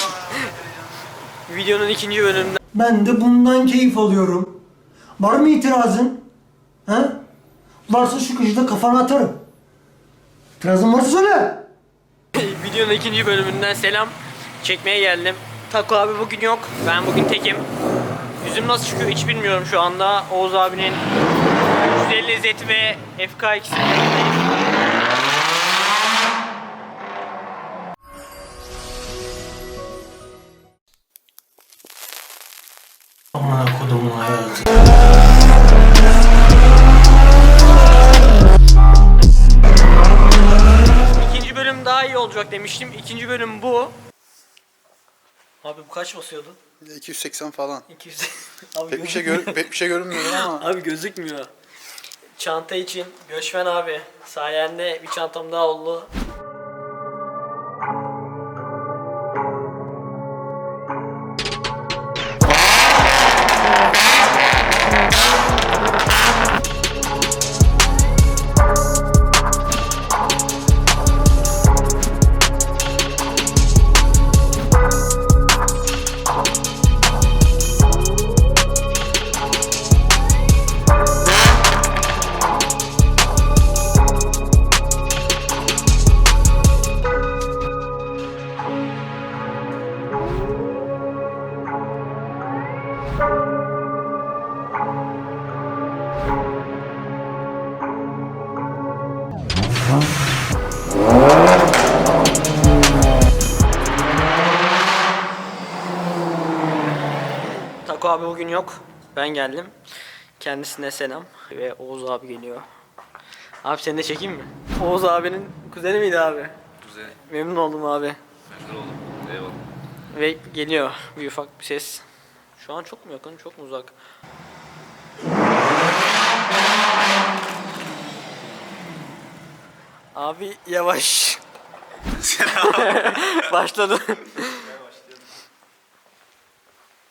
Videonun ikinci bölümünde Ben de bundan keyif alıyorum. Var mı itirazın? He? Varsa şu köşede kafana atarım. İtirazın varsa söyle. videonun ikinci bölümünden selam çekmeye geldim. Taco abi bugün yok. Ben bugün tekim. Yüzüm nasıl çıkıyor hiç bilmiyorum şu anda. Oğuz abinin 150 Z ve FK2'si. Aman kodumun hayatı. İkinci bölüm daha iyi olacak demiştim. İkinci bölüm bu. Abi bu kaç basıyordu? 280 falan. 200. abi, Pek bir şey gör pek bir şey görünmüyor ama abi gözükmüyor. Çanta için Göçmen abi sayende bir çantam daha oldu. Bugün yok. Ben geldim. Kendisine selam. Ve Oğuz abi geliyor. Abi seni de çekeyim mi? Oğuz abinin kuzeni miydi abi? Kuzey, Memnun oldum abi. memnun oldum. Eyvallah. Ve geliyor bir ufak bir ses. Şu an çok mu yakın, çok mu uzak? Abi yavaş. Başladı.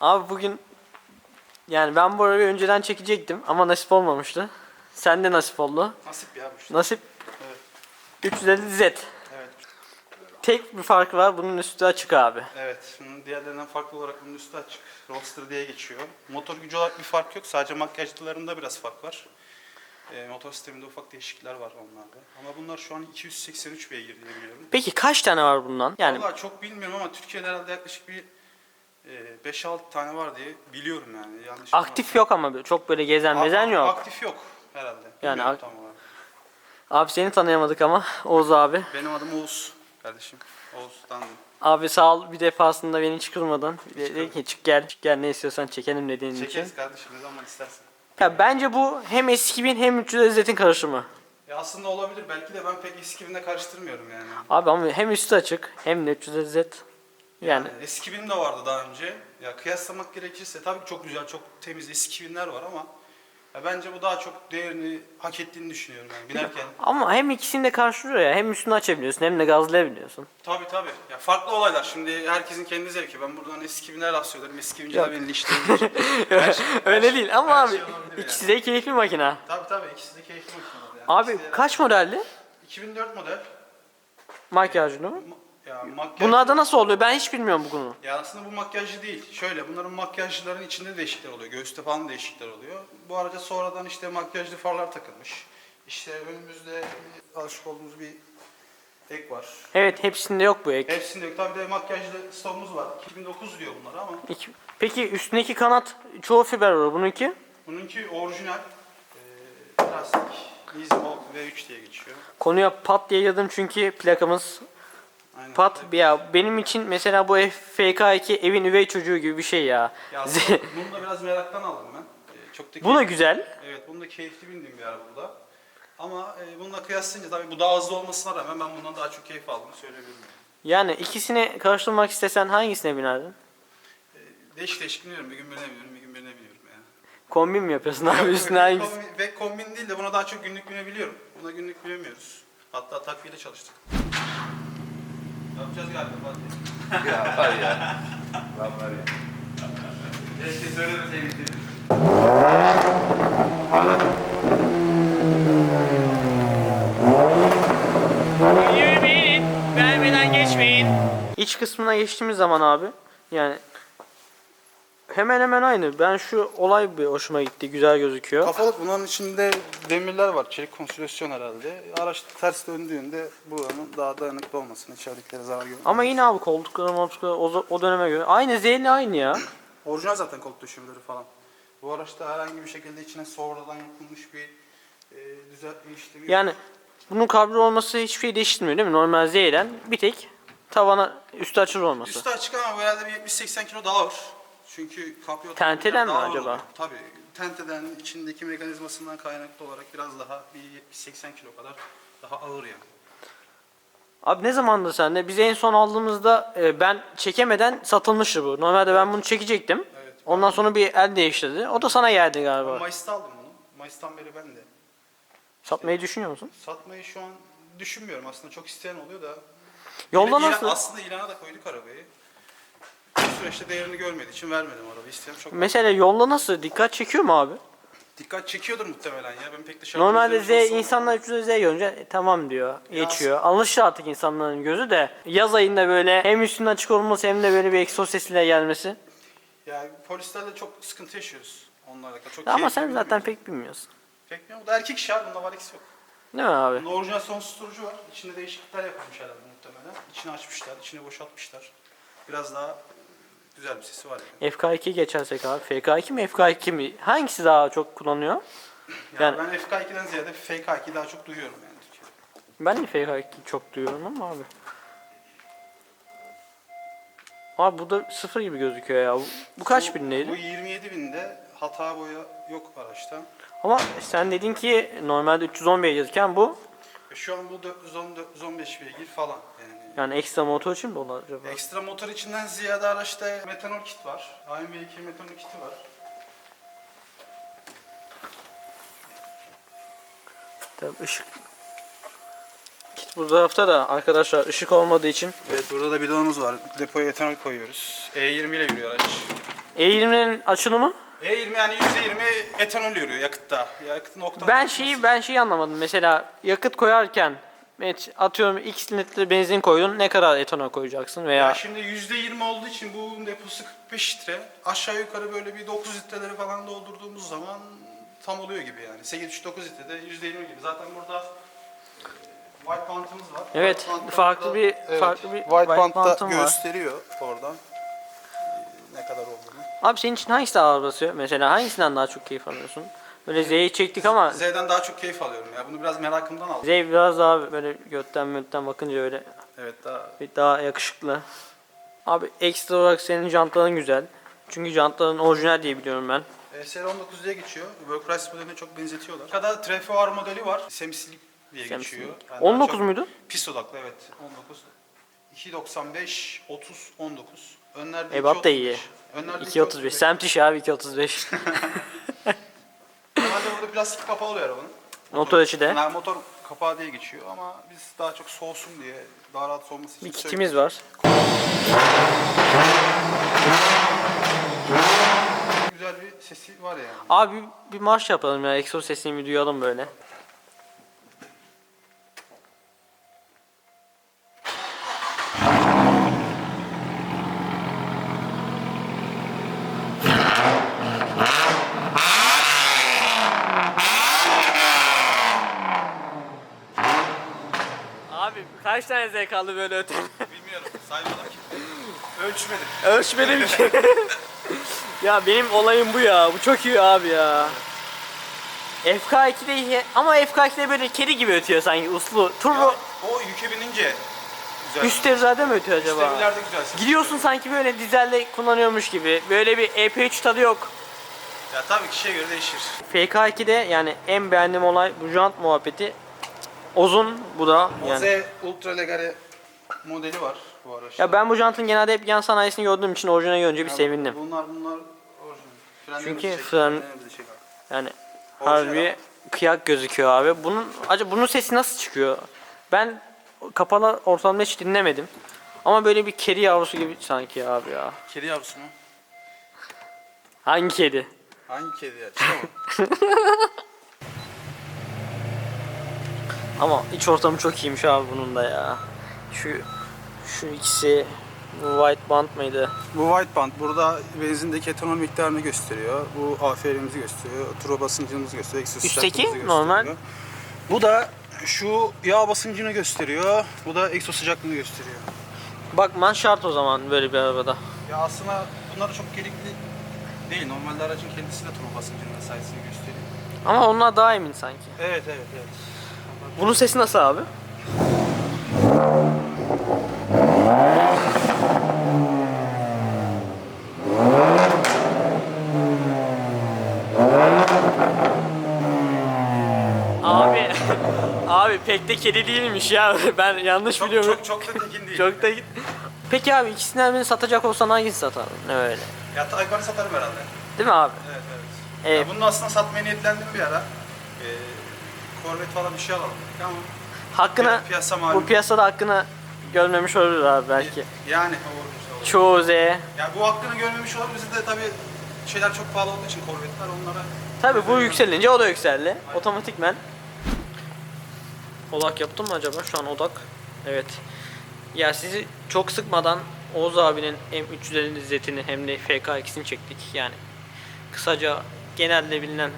Abi bugün yani ben bu arabayı önceden çekecektim ama nasip olmamıştı. Sen de nasip oldu. nasip ya bu işte. Nasip 350 Z. Evet. Tek bir fark var bunun üstü açık abi. Evet. Bunun diğerlerinden farklı olarak bunun üstü açık. Roadster diye geçiyor. Motor gücü olarak bir fark yok. Sadece makyajlarında biraz fark var. Ee, motor sisteminde ufak değişiklikler var onlarda. Ama bunlar şu an 283 beygir diye biliyorum. Peki kaç tane var bundan? Yani Vallahi çok bilmiyorum ama Türkiye'de herhalde yaklaşık bir e, 5-6 tane var diye biliyorum yani. Yanlış aktif yok ama çok böyle gezen mezen yok. Aktif yok herhalde. Yani ak- tam olarak. Abi seni tanıyamadık ama Oğuz abi. Benim adım Oğuz kardeşim. Oğuz'dan Abi sağ ol bir defasında beni. Dedi ki çık gel, çık gel ne istiyorsan çekelim dediğin için. çekeriz kardeşim ne zaman istersen. Ya bence bu hem eski bin hem 300 lezzetin karışımı. Ya aslında olabilir. Belki de ben pek eski birine karıştırmıyorum yani. Abi ama hem üstü açık hem de 300 lezzet. Yani eski bin de vardı daha önce. Ya kıyaslamak gerekirse tabii ki çok güzel, çok temiz eski binler var ama ya bence bu daha çok değerini hak ettiğini düşünüyorum yani binerken. ama hem ikisini de karşılıyor ya. Hem üstünü açabiliyorsun hem de gazlayabiliyorsun. tabii tabii. Ya farklı olaylar. Şimdi herkesin kendi zevki. Ben buradan eski binler söylerim. Eski binci de beni linçleyebilir. Her şey- Öyle her- değil ama abi şey yani. ikisi de keyifli makina. Tabii tabii ikisi de keyifli makineler yani. Abi İkisi kaç modelli? 2004 model. Makyajlı mı? Ya makyaj... Bunlarda nasıl oluyor? Ben hiç bilmiyorum bu konu. Ya aslında bu makyajlı değil. Şöyle bunların makyajların içinde değişiklikler oluyor. Göğüste falan değişiklikler oluyor. Bu araca sonradan işte makyajlı farlar takılmış. İşte önümüzde alışık olduğumuz bir ek var. Evet hepsinde yok bu ek. Hepsinde yok. Tabii de makyajlı stopumuz var. 2009 diyor bunlar ama İki- Peki üstündeki kanat çoğu fiber olur. Bununki? bununki orijinal e, plastik. Nismo V3 diye geçiyor. Konuya pat diye girdim çünkü plakamız Aynen. pat. Ya benim için mesela bu FK2 evin üvey çocuğu gibi bir şey ya. Ya bunu da biraz meraktan aldım ben. E, çok da bu da keyifli- güzel. Evet, bunu da keyifli bindiğim bir araba bu da. Ama e, bununla kıyaslayınca tabii bu daha hızlı olmasına rağmen ben bundan daha çok keyif aldığımı söyleyebilirim. Yani ikisini karıştırmak istesen hangisine binerdin? E, değişik değişik biniyorum. Bir gün birine biniyorum, bir gün birine biniyorum yani. Kombin mi yapıyorsun abi üstüne hangisi? kombin- Ve kombin değil de buna daha çok günlük binebiliyorum. Buna günlük binemiyoruz. Hatta takviyeyle çalıştık. Yapacağız galiba hadi. Ya var ya. Lan var ya. Keşke söylemeseydik. Beğenin, beğenmeden geçmeyin. iç kısmına geçtiğimiz zaman abi yani hemen hemen aynı. Ben şu olay bir hoşuma gitti. Güzel gözüküyor. Kafalık bunların içinde demirler var. Çelik konstrüksiyon herhalde. Araç ters döndüğünde buranın daha dayanıklı olmasını, içeridekileri zarar görmesin. Ama yine abi koltukları moltukları o, o döneme göre. Aynı Z'li aynı ya. Orijinal zaten koltuk döşemeleri falan. Bu araçta herhangi bir şekilde içine sonradan yapılmış bir e, düzeltme işlemi yok. Yani bunun kablo olması hiçbir şey değiştirmiyor değil mi? Normal Z'den bir tek tavana üstü açılır olması. Üstü açık ama bu herhalde bir 70-80 kilo daha ağır. Çünkü kapyo Tenteden mi acaba? oluyor. Tabii. Tenteden içindeki mekanizmasından kaynaklı olarak biraz daha bir 70-80 kilo kadar daha ağır yani. Abi ne zamandı sende? Biz en son aldığımızda e, ben çekemeden satılmıştı bu. Normalde ben bunu çekecektim. Evet. Ondan sonra bir el değiştirdi. O da sana geldi Ben galiba. Mayıs'ta aldım bunu. Mayıs'tan beri ben de. Satmayı düşünüyor musun? Satmayı şu an düşünmüyorum aslında çok isteyen oluyor da. Yolda İlan- nasıl? Aslında ilana da koyduk arabayı. Süreçte değerini görmediği için vermedim arabayı. İsteyen çok Mesela yolda nasıl? Dikkat çekiyor mu abi? Dikkat çekiyordur muhtemelen ya. Ben pek dışarıda Normalde Z insanlar 300 Z görünce e, tamam diyor. Geçiyor. Alışır artık insanların gözü de. Yaz ayında böyle hem üstünün açık olması hem de böyle bir egzoz sesiyle gelmesi. Yani polislerle çok sıkıntı yaşıyoruz onlarla. Çok Ama keyifli sen bir zaten pek bilmiyorsun. Pek bilmiyorum. Bu da erkek iş abi. Bunda var ikisi yok. Değil mi abi? Bunda orijinal son susturucu var. İçinde değişiklikler yapılmış herhalde muhtemelen. İçini açmışlar, içini boşaltmışlar. Biraz daha güzel bir sesi var yani. FK2 geçersek abi. FK2 mi FK2 mi? Hangisi daha çok kullanıyor? Yani, Yani- ben FK2'den ziyade FK2 daha çok duyuyorum yani Türkiye'de. Ben de FK2 çok duyuyorum ama abi. Abi bu da sıfır gibi gözüküyor ya. Bu, bu kaç Bu- bindeydi? Bu 27 binde hata boya yok araçta. Ama sen dedin ki normalde 310 beygirken bu E şu an bu 410 415 beygir falan yani. Yani ekstra motor için mi olur acaba? Ekstra motor içinden ziyade araçta metanol kit var. AMV2 metanol kiti var. Tabii ışık. Kit bu tarafta da arkadaşlar ışık olmadığı için Evet burada da bidonumuz var. Depoya etanol koyuyoruz. E20 ile yürüyor araç. E20'nin açılımı E20 yani %20 etanol yürüyor yakıtta. Yakıtın oktan ben şeyi ben şeyi anlamadım. Mesela yakıt koyarken evet, atıyorum X litre benzin koydun ne kadar etanol koyacaksın Ya veya şimdi %20 olduğu için bu deposu 45 litre. Aşağı yukarı böyle bir 9 litreleri falan doldurduğumuz zaman tam oluyor gibi yani. 8-9 litrede %20 gibi. Zaten burada white bantımız var. Evet, White bantta farklı bir- farklı bir white, white bantta bantım var. gösteriyor oradan e, ne kadar olduğunu. Abi senin için hangisi daha ağır basıyor? Mesela hangisinden daha çok keyif alıyorsun? Böyle Z'yi çektik ama Z Z'den daha çok keyif alıyorum ya. Bunu biraz merakımdan aldım. biraz daha böyle götten mötten bakınca öyle Evet daha bir daha yakışıklı. Abi ekstra olarak senin jantların güzel. Çünkü jantların orijinal diye biliyorum ben. E, SR19 diye geçiyor. Work modeline çok benzetiyorlar. Arkada Trefo R modeli var. Semisilik diye geçiyor. Yani daha 19 çok muydu? Pist odaklı evet. 19. 2.95, 30, 19. Önlerde Ebat da iyi. 2.35. Önlerde 2.35. Semt işi abi 2.35. Normalde burada plastik kapağı oluyor arabanın. Motor içi de. Yani motor kapağı diye geçiyor ama biz daha çok soğusun diye, daha rahat soğuması için Bir kitimiz var. Güzel bir sesi var yani. Abi bir marş yapalım ya. Egzoz sesini bir duyalım böyle. Kaç tane Z kaldı böyle öte? Bilmiyorum, saymadım ki. Ölçmedim. Ölçmedim ki. ya benim olayım bu ya. Bu çok iyi abi ya. FK2'de iyi ama FK2'de böyle kedi gibi ötüyor sanki uslu. Turbo O yüke binince güzel. üst devirlerde mi ötüyor acaba? Devirlerde güzel. Gidiyorsun sanki böyle dizelde kullanıyormuş gibi. Böyle bir EP3 tadı yok. Ya tabii kişiye göre değişir. FK2'de yani en beğendiğim olay bu jant muhabbeti. Uzun bu da yani. Oze Ultra Legare modeli var bu araçta. Ya ben bu jantın genelde hep yan sanayisini gördüğüm için orijinal görünce bir sevindim. Bunlar bunlar orijinal. Çünkü çek, fren-. Yani Orijinal harbi kıyak gözüküyor abi. Bunun acaba bunun sesi nasıl çıkıyor? Ben kapalı ortamda hiç dinlemedim. Ama böyle bir kedi yavrusu gibi sanki abi ya. Kedi yavrusu mu? Hangi kedi? Hangi kedi ya? Mı? Ama iç ortamı çok iyiymiş abi bunun da ya. Şu Şu ikisi bu white band mıydı? Bu white band burada benzindeki etanol miktarını gösteriyor. Bu AFR'imizi gösteriyor. Turbo basıncımızı gösteriyor. egzoz Üstteki sıcaklığımızı normal. gösteriyor. Bu da şu yağ basıncını gösteriyor. Bu da egzoz sıcaklığını gösteriyor. Bakman şart o zaman böyle bir arabada. Ya aslında bunlar çok gerekli değil. Normalde aracın kendisi de turbo basıncının vesairесini gösteriyor. Ama onlar daha emin sanki. Evet evet evet. Bunun sesi nasıl abi? Abi, abi pek de kedi değilmiş ya. Ben yanlış Çok biliyorum. çok çok da tekin değil. Çok da Peki abi ikisinden birini satacak olsan hangisini satardın? Ne öyle? Ya Taycan'ı satarım herhalde. Değil mi abi? Evet evet. Evet. Ya bunun aslında satmaya niyetlendim bir ara. Ee, Corvette falan bir şey alalım. dedik Ama Hakkına, Pi- piyasa malum. bu piyasada hakkını görmemiş oluruz abi belki. yani olur, olur. Çoğu Z. Ya bu hakkını görmemiş olur. Bizi de tabii şeyler çok pahalı olduğu için Corvette'ler onlara Tabii bu yükselince o da yükseldi. Otomatikmen. Odak yaptım mı acaba? Şu an odak. Evet. Ya sizi çok sıkmadan Oğuz abinin hem 350 zetini hem de FK2'sini çektik. Yani kısaca genelde bilinen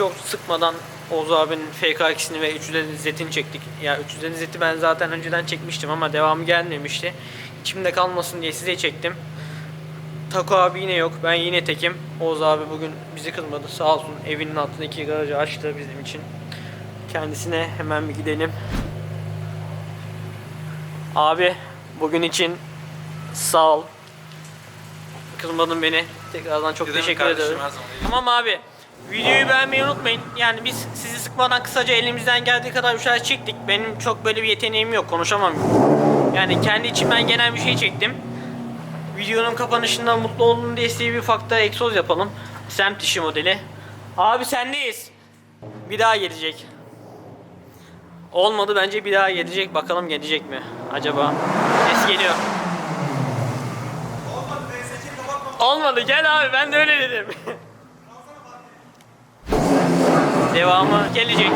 çok sıkmadan Oğuz abinin FK2'sini ve 350 zetini çektik. Ya 350 zeti ben zaten önceden çekmiştim ama devamı gelmemişti. İçimde kalmasın diye size çektim. Taco abi yine yok. Ben yine tekim. Oğuz abi bugün bizi kırmadı. Sağ olsun evinin altındaki garajı açtı bizim için. Kendisine hemen bir gidelim. Abi bugün için sağ ol. Kırmadın beni. Tekrardan çok teşekkür ederim. Tamam abi. Videoyu beğenmeyi unutmayın. Yani biz sizi sıkmadan kısaca elimizden geldiği kadar bir şeyler çektik. Benim çok böyle bir yeteneğim yok. Konuşamam. Yani kendi içimden genel bir şey çektim. Videonun kapanışında mutlu olun diye size bir ufak da egzoz yapalım. Semt işi modeli. Abi sendeyiz. Bir daha gelecek. Olmadı bence bir daha gelecek. Bakalım gelecek mi? Acaba. Ses geliyor. Olmadı gel abi ben de öyle dedim. Devamı gelecek.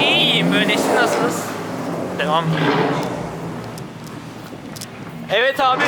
İyiyim böyle siz nasılsınız? Devam. Evet abi.